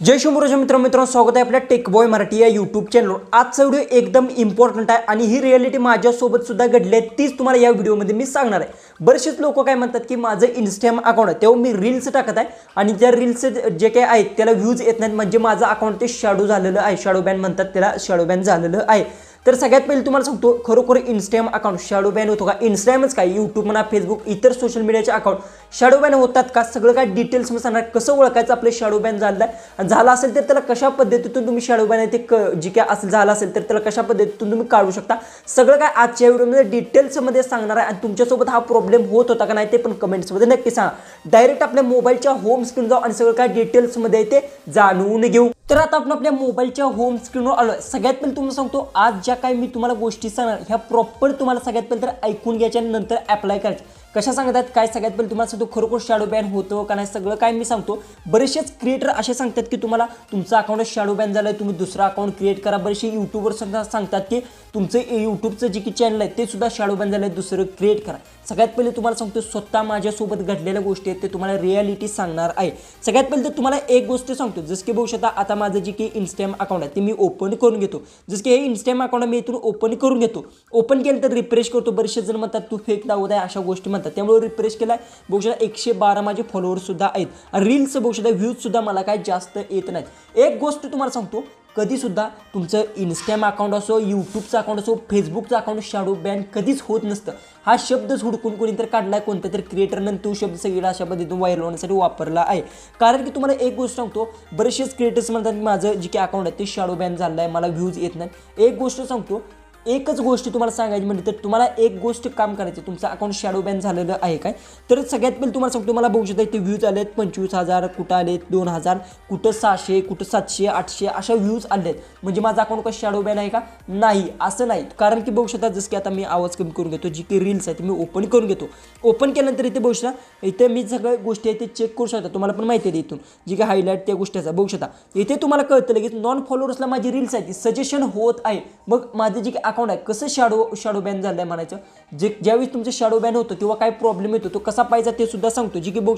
जय शिवराज मित्र मित्रांनो स्वागत आहे आपल्या टेकबॉय मराठी या यूट्यूब चॅनलवर आजचा व्हिडिओ एकदम इम्पॉर्टंट आहे आणि ही रियालिटी माझ्यासोबत सुद्धा घडली आहे तीच तुम्हाला या व्हिडिओमध्ये मी सांगणार आहे. बरेचसेच लोक काय म्हणतात की माझं इन्स्टाग्राम अकाउंट आहे तेव्हा मी रील्स टाकत आहे आणि त्या रील्स जे काही आहेत त्याला व्ह्यूज येत नाहीत म्हणजे माझं अकाउंट ते शॅडो झालेलं आहे. शॅडो बॅन म्हणतात त्याला शॅडो बॅन झालेलं आहे. तर सगळ्यात पहिले तुम्हाला सांगतो खरोखर इन्स्टाग्राम अकाउंट शॅडो बॅन होतो का इंस्टाग्रामच काय? यूट्यूब म्हणा फेसबुक इतर सोशल मीडियाचे अकाउंट शॅडो बॅन होतात का? सगळं काय डिटेल्स मी सांगणार. कसं ओळखायचं आपलं शॅडो बॅन झालं आहे झालं असेल तर त्याला कशा पद्धतीतून तुम्ही शॅडो बॅन आहे ते क जी काय असेल झालं असेल तर त्याला कशा पद्धतीतून तुम्ही काढू शकता? सगळं काय आजच्या व्हिडिओमध्ये डिटेल्समध्ये सांगणार आहे. आणि तुमच्यासोबत हा प्रॉब्लेम होत होता का नाही ते पण कमेंट्समध्ये नक्की सांगा. डायरेक्ट आपल्या मोबाईलच्या होम स्क्रीन जाऊ आणि सगळं काय डिटेल्समध्ये ते जाणून घेऊ. तर आता आपण आपल्या मोबाईलच्या होम स्क्रीनवर आलो आहे सगळ्यात पहिले तुम्हाला सांगतो आज ज्या काही मी तुम्हाला गोष्टी सांगणार ह्या प्रॉपर तुम्हाला सगळ्यात पहिले तर ऐकून घ्यायच्या नंतर अप्लाय करायच्या. कशा सांगतात काय सगळ्यात पहिले तुम्हाला सांगतो खरोखर शॅडो बॅन होतं का नाही सगळं काय मी सांगतो. बरेचसेच क्रिएटर असे सांगतात की तुम्हाला तुमचं अकाउंट शॅडो बॅन झालं आहे तुम्ही दुसरा अकाउंट क्रिएट करा. बरेचसे यूट्यूबवर सुद्धा सांगतात की तुमचं यूट्यूबचं जे की चॅनल आहे ते सुद्धा शॅडो बॅन झालं आहे दुसरं क्रिएट करा. सगळ्यात पहिले तुम्हाला सांगतो स्वतः माझ्यासोबत घडलेल्या गोष्टी आहेत ते तुम्हाला रियालिटी सांगणार आहे. सगळ्यात पहिले तर तुम्हाला एक गोष्ट सांगतो जसं की बघू शकता आता माझं जे की इन्स्टाग्राम अकाउंट आहे ते मी ओपन करून घेतो. जसं की हे इन्स्टाग्राम अकाउंट मी इथून ओपन करून घेतो. ओपन केलं तर रिफ्रेश करतो. बरेचसे जण म्हणतात तू फेक दावत आहे अशा गोष्टी म्हणतात. त्यामुळे रिफ्रेश केला बघू शकता एकशे बारा माझे फॉलोअर्स सुद्धा आहेत. रील्स बघू शकता व्ह्यूज सुद्धा मला काय जास्त येत नाहीत. एक गोष्ट तुम्हाला सांगतो. कधीसुद्धा तुमचं इन्स्टॅम अकाउंट असो यूट्यूबचं अकाउंट असो फेसबुकचं अकाउंट शॅडो बॅन कधीच होत नसतं. हा शब्दच हुडकून कोणी तर काढला आहे कोणत्या तरी क्रिएटरनं तो शब्द सगळीकडे अशा पद्धतीने व्हायरल होण्यासाठी वापरला आहे. कारण की तुम्हाला एक गोष्ट सांगतो. बरेचसेच क्रिएटर्स म्हणतात की माझं जे काही अकाउंट आहे ते शॅडो बॅन झालं आहे मला व्ह्यूज येत नाही एक गोष्ट सांगतो. एकच गोष्ट तुम्हाला सांगायची म्हणजे तर तुम्हाला एक गोष्ट काम करायचं. तुमचं अकाउंट शॅडो बॅन झालेलं आहे काय? तर सगळ्यात पहिले तुम्हाला सांगतो तुम्हाला बघू शकता इथे व्ह्यूज आले आहेत पंचवीस हजार कुठं आलेत दोन हजार कुठं सहाशे कुठं सातशे आठशे अशा व्ह्यूज आले आहेत म्हणजे माझा अकाउंट का शॅडो बॅन आहे का? नाही असं नाही. कारण की बघू शकता जसं की आता मी आवाज कमी करून घेतो जी काही रील्स आहेत मी ओपन करून घेतो. ओपन केल्यानंतर इथे बघू शकता इथे मी सगळ्या गोष्टी आहेत ते चेक करू शकता. तुम्हाला पण माहिती आहे इथून जी काही हायलाईट त्या गोष्टी असतात. बघू शकता इथे तुम्हाला कळतं लगेच नॉन फॉलोअर्सला माझी रील्स आहेत सजेशन होत आहे. मग माझे जे काही अकाउंट आहे कसं शॅडो शॅडो बॅन झालं आहे म्हणायचं? जे ज्यावेळी तुमचं शॅडो बॅन होतं किंवा काय प्रॉब्लेम येतो तो कसा पाहिजे ते सुद्धा सांगतो. जी की बघू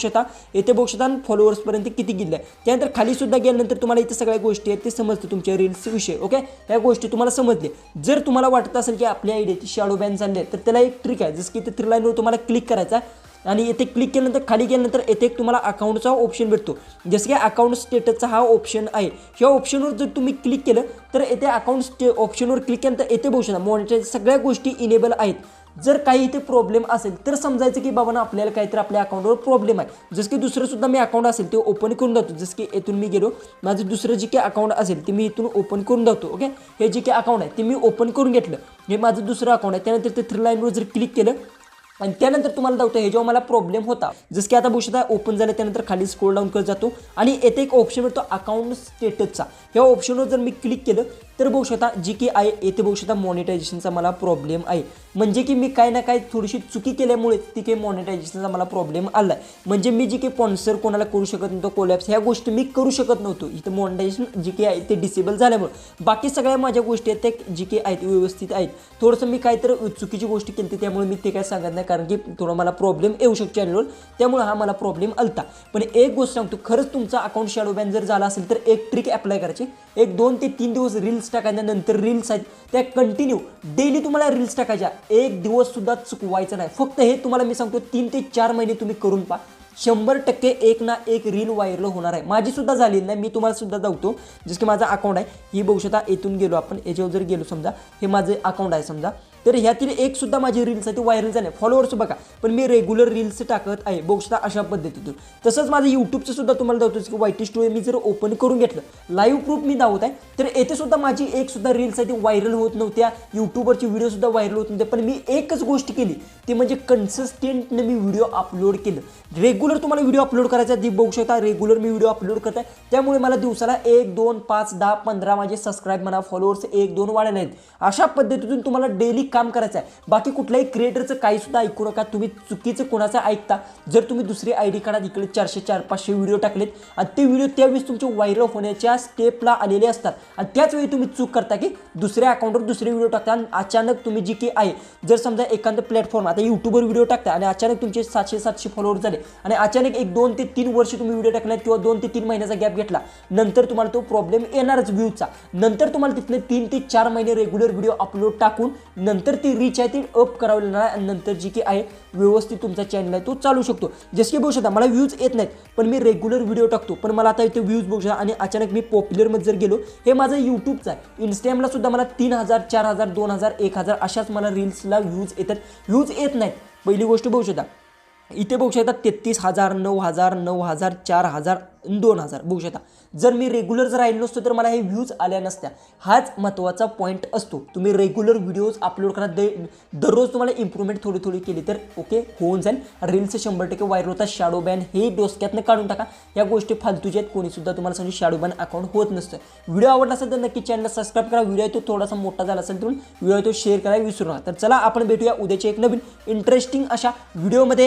येथे बघू शकता फॉलोअर्सपर्यंत किती गेलं आहे त्यानंतर खाली सुद्धा गेल्यानंतर तुम्हाला इथे सगळ्या गोष्टी आहेत ते समजतं तुमच्या रील्स विषय ओके त्या गोष्टी तुम्हाला समजले जर तुम्हाला वाटत असेल की आपल्या आयडियाची शॅडो बॅन झाली आहे तर त्याला एक ट्रिक आहे. जसं की ते थ्री लाईनवर तुम्हाला क्लिक करायचा आहे. आणि येथे क्लिक केल्यानंतर खाली गेल्यानंतर येथे एक तुम्हाला अकाउंटचा ऑप्शन भेटतो. जसं की अकाउंट स्टेटसचा हा ऑप्शन आहे. ह्या ऑप्शनवर जर तुम्ही क्लिक केलं तर येथे अकाउंट स्टे ऑप्शनवर क्लिक केल्यानंतर येथे बघू शकता मॉनिटर सगळ्या गोष्टी इनेबल आहेत. जर काही इथे प्रॉब्लेम असेल तर समजायचं की बाबा ना आपल्याला काहीतरी आपल्या अकाउंटवर प्रॉब्लेम आहे. जसं की दुसरं सुद्धा मी अकाउंट असेल ते ओपन करून जातो जसं की येथून मी गेलो माझं दुसरं जे काही अकाउंट असेल ते मी इथून ओपन करून जातो ओके हे जे काही अकाउंट आहे ते मी ओपन करून घेतलं. हे माझं दुसरं अकाउंट आहे. त्यानंतर ते थ्री लाईनवर जर क्लिक केलं आणि त्यानंतर तुम्हाला दावतो हे जेव्हा मला प्रॉब्लेम होता जसं की आता बघू ओपन झालं त्यानंतर खाली स्क्रोल डाऊन करत जातो. आणि येथे एक ऑप्शन मिळतो अकाउंट स्टेटसचा ह्या ऑप्शनवर जर मी क्लिक केलं तर बघू शकता जी की आहे येथे बघू शकता मॉनिटायझेशनचा मला प्रॉब्लेम आहे. म्हणजे की मी काय ना काय थोडीशी चुकी केल्यामुळे ती काही मॉनिटायझेशनचा मला प्रॉब्लेम आला आहे म्हणजे मी जी काही स्पॉन्सर कोणाला करू शकत नव्हतो कोलॅप्स ह्या गोष्टी मी करू शकत नव्हतो. इथं मॉनिटायझेशन जी की आहे ते डिसेबल झाल्यामुळे. बाकी सगळ्या माझ्या गोष्टी आहेत त्या जी की आहेत व्यवस्थित आहेत. थोडंसं मी काहीतरी चुकीची गोष्टी केली त्यामुळे मी ते काय सांगत नाही. कारण की थोडा मला प्रॉब्लेम येऊ शकतो चॅनलवर त्यामुळे हा मला प्रॉब्लेम आलता. पण एक गोष्ट सांगतो खरंच तुमचा अकाउंट शॅडो बॅन जर झाला असेल तर एक ट्रिक अप्लाय करायची. एक दोन ते तीन दिवस रील्स टाकायच्यानंतर रील्स आहेत. त्या कंटिन्यू डेली तुम्हाला रील्स टाकायच्या. एक दिवस सुद्धा चुकवायचं नाही. फक्त हे तुम्हाला मी सांगतो तीन ते चार महिने तुम्ही करून पहा. शंभर टक्के एक ना एक रील व्हायरल होणार आहे. माझी सुद्धा झालेली नाही मी तुम्हाला सुद्धा जाऊतो जसं की माझा अकाउंट आहे ही बघू शकता येथून गेलो आपण. याच्यावर जर गेलो समजा हे माझं अकाउंट आहे समजा. तर ह्यातील एक सुद्धा माझी रील्स आहे ती व्हायरल झाली फॉलोअर्स बघा. पण मी रेग्युलर रील्स टाकत आहे. बघू शकता अशा पद्धतीतून. तसंच माझं यूट्यूबचं सुद्धा तुम्हाला दावतो की वाईटी स्टोरी मी जर ओपन करून घेतलं लाईव्ह प्रूफ मी दावत आहे तर येथे सुद्धा माझी एक सुद्धा रील्स आहे ती व्हायरल होत नव्हत्या. यूट्यूबवरची व्हिडिओ सुद्धा व्हायरल होत नव्हते. पण मी एकच गोष्ट केली. ती म्हणजे कन्सिस्टंटने मी व्हिडिओ अपलोड केलं. रेग्युलर तुम्हाला व्हिडिओ अपलोड करायचा ती बघू शकता. रेग्युलर मी व्हिडिओ अपलोड करत आहे त्यामुळे मला दिवसाला एक दोन पाच दहा पंधरा माझे सबस्क्राईब म्हणा फॉलोअर्स एक दोन वाढायला आहेत. अशा पद्धतीतून तुम्हाला डेली काम करायचं आहे बाकी कुठल्याही क्रिएटरचं काही सुद्धा ऐकू नका. तुम्ही चुकीचं कोणाचं ऐकता जर तुम्ही दुसरी आय डी काढा इकडे चारशे चार पाचशे व्हिडिओ टाकलेत आणि ते व्हिडिओ त्यावेळेस तुमचे व्हायरल होण्याच्या स्टेपला आलेले असतात. आणि त्याच वेळी तुम्ही चूक करता की दुसऱ्या अकाउंटवर दुसरे व्हिडिओ टाकता आणि अचानक तुम्ही जी की आहे जर समजा एखादं प्लॅटफॉर्म आता यूट्यूबवर व्हिडिओ टाकता आणि अचानक तुमचे सातशे सातशे फॉलोअर झाले आणि अचानक एक दोन ते तीन वर्ष तुम्ही व्हिडिओ टाकला किंवा दोन ते तीन महिन्याचा गॅप घेतला नंतर तुम्हाला तो प्रॉब्लेम येणारच व्ह्यूजचा नंतर तुम्हाला तिथले तीन ते चार महिने रेग्युलर व्हिडिओ अपलोड टाकून नंतर ती रीच आहे ती अप करावी लागणार आहे आणि नंतर जी की आहे व्यवस्थित तुमचा चॅनल आहे तो चालू शकतो. जसं की बघू शकता मला व्ह्यूज येत नाहीत पण मी रेग्युलर व्हिडिओ टाकतो. पण मला आता इथे व्ह्यूज बघू शकता आणि अचानक मी पॉप्युलरमध्ये जर गेलो हे माझं यूट्यूबचं आहे. इंस्टाग्रामला सुद्धा मला तीन हजार चार हजार दोन हजार एक हजार अशाच मला रील्सला व्ह्यूज येतात. व्ह्यूज येत नाहीत. पहिली गोष्ट बघू शकता इथे बघू शकता तेहतीस हजार नऊ हजार नऊ हजार चार हजार दोन हजार बघू शकता. जर मी रेग्युलर जर राहिलो नसतो तर मला हे व्ह्यूज आल्या नसत्या. हाच महत्त्वाचा पॉईंट असतो. तुम्ही रेग्युलर व्हिडिओज अपलोड करा दे दररोज तुम्हाला इम्प्रूव्हमेंट थोडी थोडी केली तर ओके होऊन जाईल. रील्स शंभर टक्के व्हायरल होतात. शॅडो बॅन हे डोसक्यातनं काढून टाका. या गोष्टी फालतूच्या आहेत. कोणीसुद्धा तुम्हाला सांगू शॅडो बॅन अकाउंट होत नसतं. व्हिडिओ आवडला असेल तर नक्की चॅनल सबस्क्राईब करा. व्हिडिओ तो थोडासा मोठा झाला असेल तर व्हिडिओ तो शेअर करायला विसरू नका. तर चला आपण भेटूया उद्याच्या एक नवीन इंटरेस्टिंग अशा व्हिडिओमध्ये